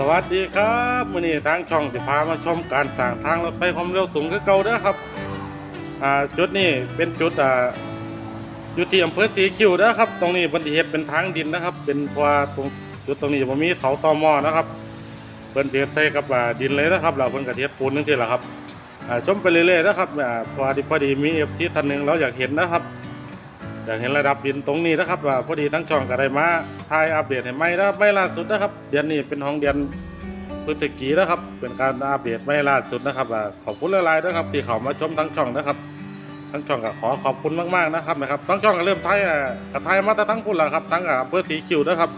สวัสดีครับมื่อนี้ทางช่องสิพามาชมการสร้างทางรถไฟความเร็วสูงคือเก่าเด้อครับอ่าจุดนี้เป็นจุดอ่าอยู่ที่อำเภอสีคิวเด้อครับ ตรงนี้บันทีเฮ็ดเป็นทางดินนะครับ เป็นเพราะว่าตรงจุดตรงนี้บ่มีเสาตอหม้อนะครับเพิ่นเฮ็ดใส่กับอ่าดินเลยนะครับแล้วเพิ่นก็สิเฮ็ดปูนจังซี่ล่ะครับอ่าชมไปเรื่อยๆนะครับอ่าพอดีพอดีมี FC ท่านหนึ่งเราอยากเห็นนะครับ อยากเห็นระดับดินตรงนี้นะครับว่าพอดีทั้งช่องก็ได้มาถ่ายอัปเดตให้ใหม่นะครับไม่ล่าสุดนะครับ เดือนนี้เป็นของเดือนพฤศจิกายนนะครับ เป็นการอัปเดตไม่ล่าสุดนะครับว่าขอบคุณหลายๆนะครับ ที่เขามาชมทั้งช่องนะครับ ทั้งช่องก็ขอขอบคุณมากๆนะครับนะครับทั้งช่องก็เริ่มถ่ายอะก็ถ่ายมาแต่ทั้งคุณแล้วครับทั้งอะอำเภอสีคิวนะครับ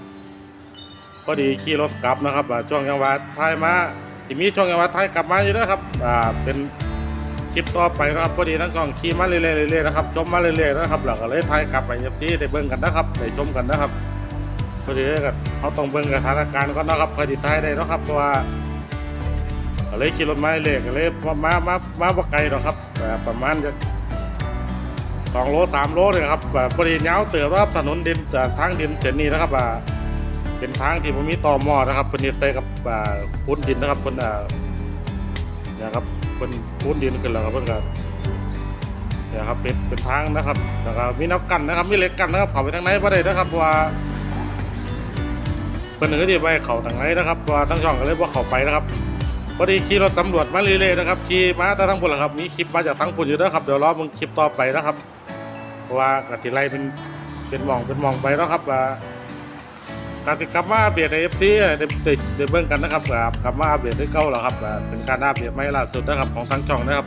พอดีขี่รถกลับนะครับช่วงจังวัดถ่ายมาที่มีช่วงจังวัดถ่ายกลับมาอยู่นะครับอ่าเป็น คลิปต่อไปนะครับพอดีทั้งสองขี่มาเรื่อยๆนะครับชมมาเรื่อยๆนะครับแล้วก็เลยถ่ายกลับไปเอฟซีได้เบิ่งกันนะครับได้ชมกันนะครับพอดีก็เขาต้องเบิ่งสถานการณ์ก่อนะครับพอดีถ่ายได้นะครับเพราะว่าก็เลยขี่รถมาเรื่อยๆก็เลยมามามามาบ่ไกลหรอกครับแต่ประมาณจะสองโลสามโลเลยครับแบบพอดียาเตือว่าถนนดินทางดินเส้นนี้นะครับเป็นทางที่ผมมีต่อหม้อนะครับเป็นดินใส่กับพื้นดินนะครับเป็นอ่านะครับ เป็นปูนดินขึ้นแล้วครับเพื่อนครับเนี่ยครับเป็นเป็นทางนะครับแล้วก็มีน้ำกันนะครับมีเหล็กกันนะครับเขาไปทางไหนบ่ได้นะครับว่าเป็นหนึ่งที่ไปเขาทางไหนนะครับว่าทั้งช่องก็เลยว่าเขาไปนะครับพอดีขี่รถตำรวจมาเรื่อยๆนะครับขี่มาแต่ทั้งพุ่นละครับมีคลิปมาจากทั้งพุ่นอยู่นะครับเดี๋ยวรอมึงคลิปต่อไปนะครับ เพราะว่ากติไลเป็นเป็นมองเป็นมองไปแล้วครับว่า การสิกลับมาอัปเดตในเอฟซีได้ได้ได้เบิ่งกันนะครับครับกลับมาอัปเดตได้เก่าแล้วครับเป็นการอัปเดตใหม่ล่าสุดนะครับของทั้งช่องนะครับ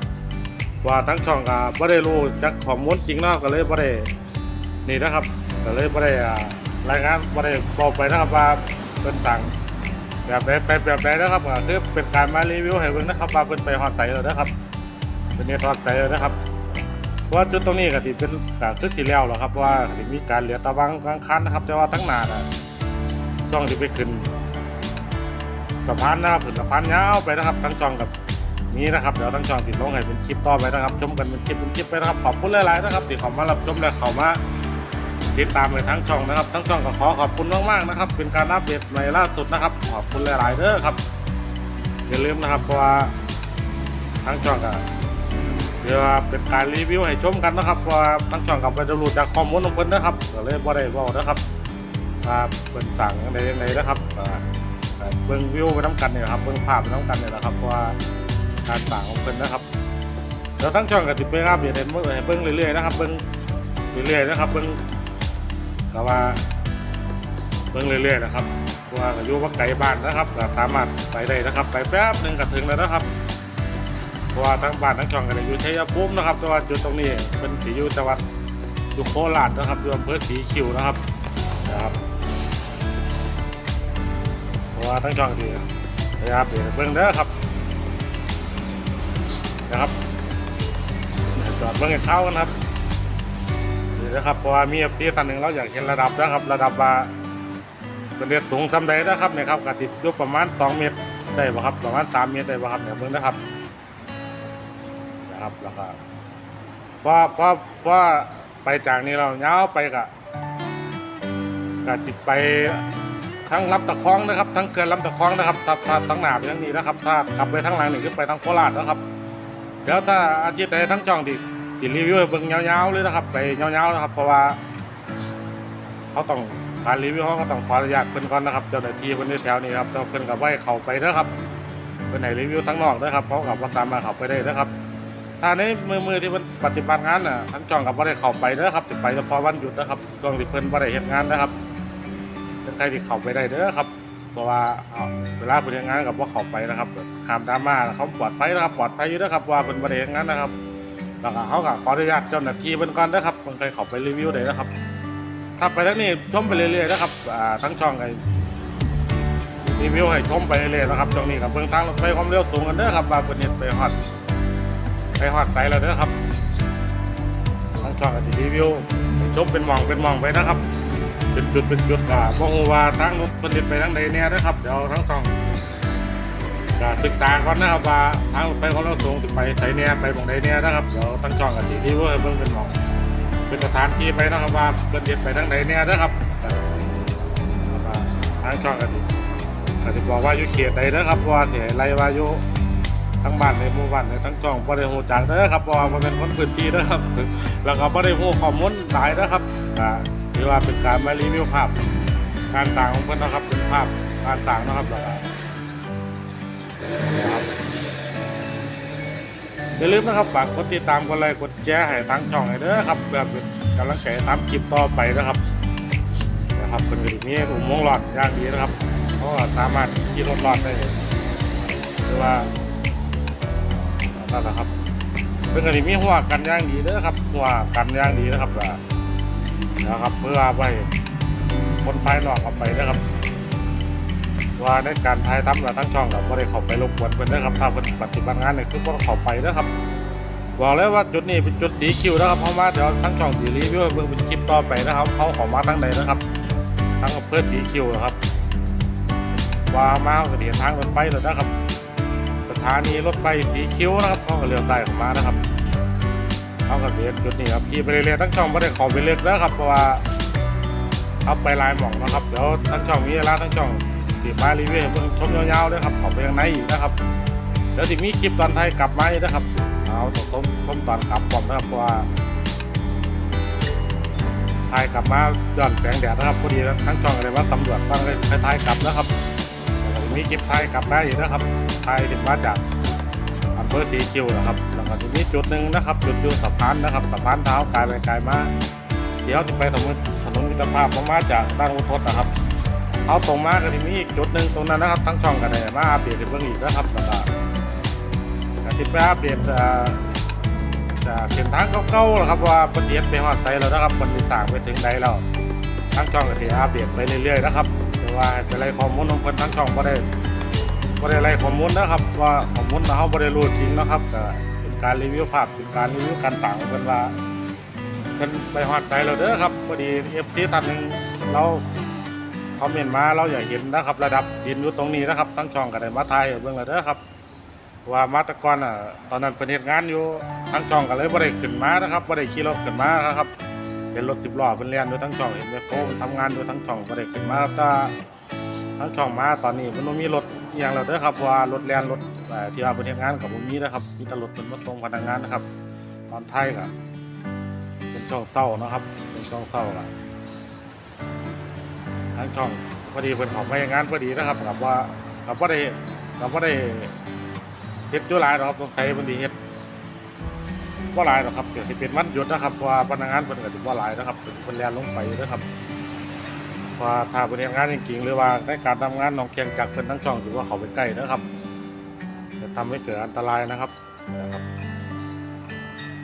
ว่าทั้งช่องก็บ่ได้รู้จักข้อมูลจริงเนาะก็เลยบ่ได้นี่นะครับก็เลยบ่ได้อ่ารายงานบ่ได้บอกไปนะครับว่าเพิ่นสั่งแบบใดไปแบบใดนะครับก็คือเป็นการมารีวิวให้เบิ่งนะครับว่าเพิ่นไปฮอดไสแล้วนะครับ เป็นเฮ็ดฮอดไสแล้วนะครับเพราะว่าจุดตรงนี้ก็สิเป็นก็คือสิแล้วแล้วครับเพราะว่ามีการเหลือตะวังกลางคันนะครับ แต่ว่าทั้งหนาน่ะ ช่องที่ไปขึ้นสะพานนะครับขึ้นสะพานยาวไปนะครับ ทั้งช่องกับนี้นะครับเดี๋ยวทั้งช่องติดลงให้เป็นคลิปต่อไปนะครับ ชมกันเป็นคลิปเป็นคลิปไปนะครับขอบคุณหลายๆนะครับที่เข้ามารับชมและเข้ามาติดตามในทั้งช่องนะครับ ทั้งช่องก็ขอขอบคุณมากๆนะครับ เป็นการอัปเดตใหม่ล่าสุดนะครับ ขอบคุณหลายๆเด้อครับอย่าลืมนะครับเพราะว่าทั้งช่องก็เดี๋ยวเป็นการรีวิวให้ชมกันนะครับเพราะว่าทั้งช่องกับไปรู้จากข้อมูลของเพิ่นนะครับก็เลยบ่ได้บอกนะครับ ว่าเพิ่นสั่งในในนะครับเบิ่งวิวไปน้ำกันเนี่ยครับเบิ่งภาพไปน้ำกันเนี่ยแหละครับเพราะว่าการต่างของเพิ่นนะครับเราทั้งช่องกับติดไปครับเดี๋ยวเห็นเบิ่งให้เบิ่งเรื่อยๆนะครับเบิ่งเรื่อยๆนะครับเบิ่งก็ว่าเบิ่งเรื่อยๆนะครับเพราะว่าอยู่ว่าไกลบ้านนะครับก็สามารถไปได้นะครับ ไปแป๊บหนึ่งก็ถึงแล้วนะครับเพราะว่าทั้งบ้านทั้งช่องก็ได้อยู่ชัยภูมินะครับแต่ว่าจุดตรงนี้เป็นสีอยู่จังหวัดอยู่โคราชนะครับอยู่อำเภอสีคิวนะครับนะครับ ว่าทั้งช่องดีนะครับเดี๋ยวเบิ่งเด้อครับนะครับจอดเบิ่งให้เข้ากันครับนี่นะครับเพราะว่ามีเอฟซีท่านหนึ่งเราอยากเห็นระดับนะครับ ระดับว่าเป็นเด็ดสูงสำใดนะครับเนี่ยครับกติดอยู่ประมาณ 2 เมตรได้ป่ะครับประมาณ 3 เมตรได้ป่ะครับเนี่ยเบิ่งนะครับนะครับแล้วก็พอพอพอไปจากนี้เราเงาวไปกะกะสิไป ทั้งลำตะคองนะครับ ทั้งเขื่อนลำตะคองนะครับถ้าถ้าทั้งหนาไปทั้งนี้นะครับ ถ้ากลับไปทั้งหลังนี่คือไปทั้งโคราชนะครับเดี๋ยวถ้าอาทิตย์ใดทั้งช่องที่ที่รีวิวเบิ่งยาวๆเลยนะครับ ไปยาวๆนะครับ เพราะว่าเขาต้องการรีวิวเขาก็ต้องขออนุญาตเพิ่นก่อนนะครับเจ้าหน้าที่เพิ่นในแถวนี้ครับเจ้าเพิ่นกับไว้เข้าไปเด้อครับเพิ่นให้รีวิวทั้งนอกเด้อครับเขากับว่าสามารถเข้าไปได้เด้อครับถ้าในมือมือที่เพิ่นปฏิบัติงานน่ะทั้งช่องกับบ่าได้เข้าไปเด้อครับสิดไปเฉพาะวันหยุดนะครับช่วงที่เพิ่นบ่ได้เฮ็ดงานนะครับ ใครที่เข้าไปได้เด้อครับ เพราะว่าเวลาเพิ่นงานกับว่าเข้าไปนะครับห้ามดราม่าเขาปลอดภัยนะครับปลอดภัยอยู่นะครับว่าเพิ่นบ่ได้เฮ็ดงานนะครับแล้วก็เขาก็ขออนุญาตเจ้าหน้าที่เพิ่นก่อนนะครับเพิ่นเคยเข้าไปรีวิวได้นะครับ ถ้าไปทางนี้ชมไปเรื่อยๆนะครับทั้งช่องไอรีวิวให้ชมไปเรื่อยๆนะครับช่วงนี้กับเบิ่งทางรถไฟความเร็วสูงกันเด้อครับว่าเพิ่นเฮ็ดไปฮอดไปฮอดไสแล้วเด้อครับทั้งช่องก็สิรีวิวชมเป็นหม่องเป็นหม่องไปนะครับ เป็นจุดเป็นจุดก็บ่ฮู้ว่าทางรถเพิ่นเฮ็ดไปทางใดแน่นะครับ เดี๋ยวทั้งช่องก็ศึกษาก่อนนะครับว่าทางรถไฟของเราสูงสิไปไสเนี่ยไปตรงใดเนี่ยนะครับเดี๋ยวทั้งช่องกับทีที่ว่าเบิ่งเป็นหมองเป็นสถานที่ไปนะครับว่าเพิ่นเฮ็ดไปทางใดเนี่ยนะครับทางช่องกับทีก็จะบอกว่าอยู่เขตใดนะครับว่าเนี่ยไรว่าอยู่ทั้งบ้านในหมู่บ้านในทั้งช่องบ่ได้ฮู้จักเด้อครับเพราะว่าบ่เป็นคนพื้นที่เด้อครับ แล้วก็บ่ได้ฮู้ข้อมูลหลายนะครับก็ ถือว่าเป็นการมารีวิวภาพการสร้างของเพิ่อนนะครับเป็นภาพการสร้างนะครับล้วก็นะครับอย่าลืมนะครับฝากกดติดตามกดไลค์กดแชร์ให้ทั้งช่องให้เด้อครับเพื่อเป็นกำลังใจทำคลิปต่อไปนะครับนะครับเป็นกระดิ่นี้อุโมงค์หลอดย่างดีนะครับเพราะว่าสามารถขี่รถหลอดได้หรือว่านั่นแหละครับเป็นกระดิ่งมีหัวกันย่างดีเด้อครับหัวกันย่างดีนะครับว่า นะครับเพื่อไว้คนภายนอกเข้าไปนะครับ ว่าในการถ่ายทำและทั้งช่องเราก็ได้เข้าไปรบกวนเพิ่นนะครับถ้าเพิ่นปฏิบัติงานเนี่ยคือบ่ต้องเข้าไปนะครับบอกเลยว่าจุดนี้เป็นจุดสีคิวนะครับเพราะว่าเดี๋ยวทั้งช่องสีรีวิวเบิ่งเป็นคลิปต่อไปนะครับเขาขอมาทั้งใดนะครับ ทั้งอำเภอสีคิวนะครับว่ามาเขาก็เดียทางรถไฟแล้วนะครับ สถานีรถไฟสีคิวนะครับเขาก็เลี้ยวซ้ายข้ามานะครับ เขาก็เดียนจุดนี้ครับขี่ไปเรื่อยๆทั้งช่องไม่ได้ขอไปเลือกแล้วครับเพราะว่าเขาไปลายหม่องนะครับเดี๋ยวทั้งช่องมีเวลาทั้งช่องสีมารีวิวเบิ่งชมยาวๆเลยครับขอไปยังไหนอีกนะครับเดี๋ยวสิมีคลิปตอนไทยกลับมาอีกนะครับเอาต้องชมชมตอนกลับก่อนนะครับเพราะว่าถ่ายกลับมาย้อนแสงแดดนะครับพอดีทั้งช่องอะไรว่าสำรวจบ้งเลยไปถ่ายกลับนะครับมีคลิปถ่ายกลับได้อีกนะครับถ่ายถึงมาจากอำเภอสีคิวนะครับ ก็จะมีจุดหนึ่งนะครับ จุดอยู่สะพานนะครับสะพานเท้ากลายไปไกลมาเดี๋ยวจะไปถนนถนนมิตรภาพมมาจากด้านอุทธนะครับเอาตรงมาก็จะมีอีกจุดหนึ่งตรงนั้นนะครับ ทั้งช่องกันเลยมาอัปเดตเพิ่งอีกนะครับแล้วก็กติดไปอัปเดตจากเส้นทางเก่าๆนะครับว่าปฏิเสธไปฮอดไซแล้วนะครับมันมีสร้างไปถึงใดแล้วทั้งช่องก็สิอัปเดตไปเรื่อยๆนะครับแต่ว่าจะไล่ข้อมูลของเพิ่นทั้งช่องบ่ได้บ่ได้ไล่ข้อมูลนะครับว่าข้อมูลเราเฮาบ่ได้รู้จริงนะครับแต่ การรีวิวภาพเป็นการรีวิวการสร้างเพิ่นว่าเพิ่นไปฮอดไซแล้วเด้อครับพอดี FC ท่านหนึงเราคอมเมนต์มาเราอยากเห็นนะครับ ระดับดินอยู่ตรงนี้นะครับทั้งช่องก็ได้มาถ่ายให้เบิ่งแล้วเด้อครับ ว่ามาแตะกอนอะตอนนั้นเป็นเหตุงานอยู่ทั้งช่องก็เลยบ่ได้ขึ้นมานะครับบ่ได้ขี่รถขึ้นมานะครับเป็นรถสิบล้อเป็นเรียนอยู่ทั้งช่องเห็นไหมโฟมทำงานอยู่ทั้งช่องบ่ได้ขึ้นมาแต่ทั้งช่องมาตอนนี้มันบ่มีรถ อหย่างแล้วเด้อครับพราะว่ารถแล่นรถเอ่อที่ว่าเป็นเหตุงานก็บ่มีนะครับมีแต่รถเป็นมาส่งพนักงานนะครับ ตอนไทยก็เป็นช่องเศร้านะครับ เป็นช่องเศร้าล่ะทั้งช่องพอดีเพิ่นเขอไปงานพอดีนะครับกับว่ากับบ่าได้กับบ่าได้เฮ็ดอยู่หลายหรอกครับต้องใช้บันทีเฮ็ดบ่หลายหรอกครับเดี๋ยวสิเป็นวันหยุดนะครับเพราะว่าพนักงานเพิ่นก็สิบ่หลายนะครับเพิ่นเพิ่นแล่นลงไปนะครับ ว่าถ้าเพิ่นงานจริงๆหรือว่าในการทำงานน้องเคียงจักเพิ่นทั้งช่องถือว่าเขาไปใกล้นะครับ จะทำให้เกิดอันตรายนะครับนะครับ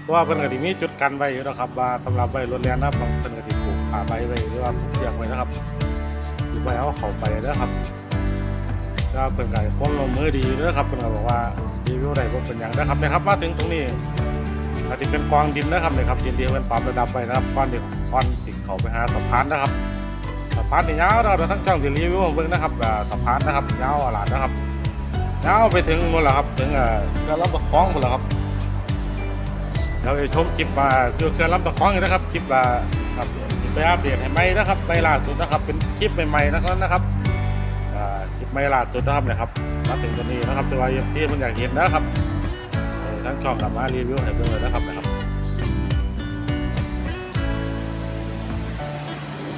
เพราะว่าเพิ่นก็สิมีจุดกันไว้อยู่นะครับว่าสำหรับไว้รถแล่นนะครับเพิ่นก็สิปลูกป่าไม้ไว้หรือว่าปลูกเชือกไว้นะครับอยู่ไว้เอาเขาไปนะครับก็เป็นไก่พ้นลมมือดีด้วยครับเป็นก็บอกว่ารีวิวได้บ่เป็นอย่างนะครับนะครับมาถึงตรงนี้อาจจะเป็นกองดินนะครับเนี่ยครับดินที่เป็นปรับระดับไปนะครับก้อนเดียวก้อนติดเขาไปหาสะพานนะครับ สะพานนี่ยาวนะครับทั้งจ้องจะรีวิวของเบิ่งนะครับอ่าสะพานนะครับยาวอลาดนะครับยาวไปถึงนู่นแหละครับ ถึงเครื่องรับตะคองหมดแล้วครับเดี๋ยวไปชมคลิปมาคือเครื่องรับตะคองนะครับคลิปมาครับไปอัปเดตให้ไหมนะครับไปล่าสุดนะครับ เป็นคลิปใหม่ๆนะครับนะครับคลิปไม่ล่าสุดนะครับเนะครับมาถึงตรงนี้นะครับตัวยังที่มันอยากเห็นนะครับทั้งช่องกลับมารีวิวให้เบิ่งเลยนะครับนะครับ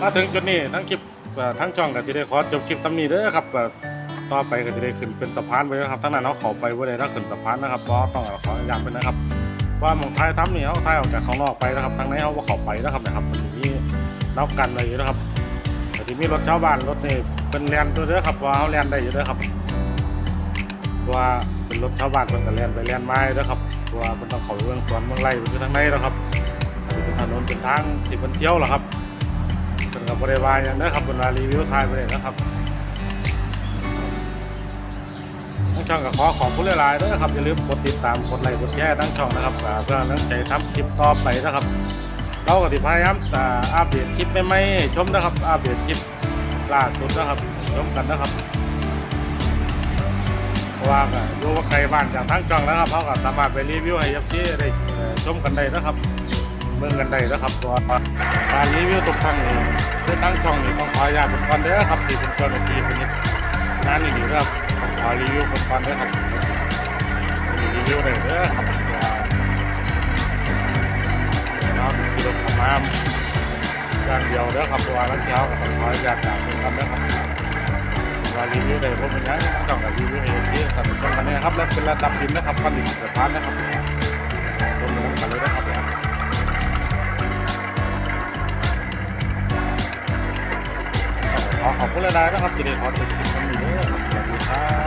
มาถึงจุดนี้ทั้งคลิปเอ่อทั้งช่องก็จะได้ขอจบคลิปตำนี้เด้อครับเอ่อต่อไปก็จะได้ขึ้นเป็นสะพานไปนะครับทั้งนั้นเขาเขาไปว่าได้ถ้าขึ้นสะพานนะครับพราะต้องขออนุญาตเป็นะครับ ว่าหมองไทยทำนี่เขาไทยออกจากข้างนอกไปนะครับทางในเขาว่าเขาไปนะครับนะครับมันมีรับกันอะไรอยู่นะครับแต่ที่มีรถชาวบ้านรถนี่เป็นแลนตัวเด้อครับว่าเขาแลนได้อยู่เด้อครับ ว่าเป็นรถชาวบ้านมันก็แลนไปแลนไมาเด้ครับว่ามันต้องเขาเมืองสวนเมืองไร่ไปคือทางในแล้วครับอันนี้เป็นถนนเป็นทางที่เป็นเที่ยวเหรอครับ กับบริวารอย่างเด้ครับเป็นมารีวิวทายไปเลยนะครับทั้งช่องก็ขอขอบคุณหลายๆด้อครับอย่าลืมกดติดตามกดไลค์กดแชร์ทั้งช่องนะครับเพื่อตั้งใจทำคลิปต่อไปนะครับ เราก็สิพยายามอ่าอัปเดตคลิปใหม่ๆให้ชมนะครับอัปเดตคลิปล่าสุดนะครับชมกันนะครับว่าก็อยู่ว่าไกลบ้านจากทั้งช่องแล้วครับเขาก็สามารถไปรีวิวให้ยับชี้ได้ชมกันได้นะครับเบิ่งกันได้นะครับเพราะว่าการรีวิวทุกครั้ง คือทั้งช่องนี่ต้องขออนุญาตเป็นก่อนเด้อครับที่เป็นเจ้าหน้าทีเป็นงานดีๆนะครับขอรีวิวคนฟันด้วยครับรีวิวเลยเด้อครับว่าน้องขี่รถขับมาอย่างเดียวเด้อครับเพราะว่านักเช้ากับขออยากจากเป็นกันเด้อครับว่ารีวิวได้พวกมันยังต้องกับรีวิวเองที่สนับสนุนกันนะครับและเป็นระดับดินนะครับผลิตสถานนะครับรวมกันเลยนะครับ ขอขอบคุณแล้วนะครับที่ได้ขอติดตามดูนด้วยขอบคุณครับ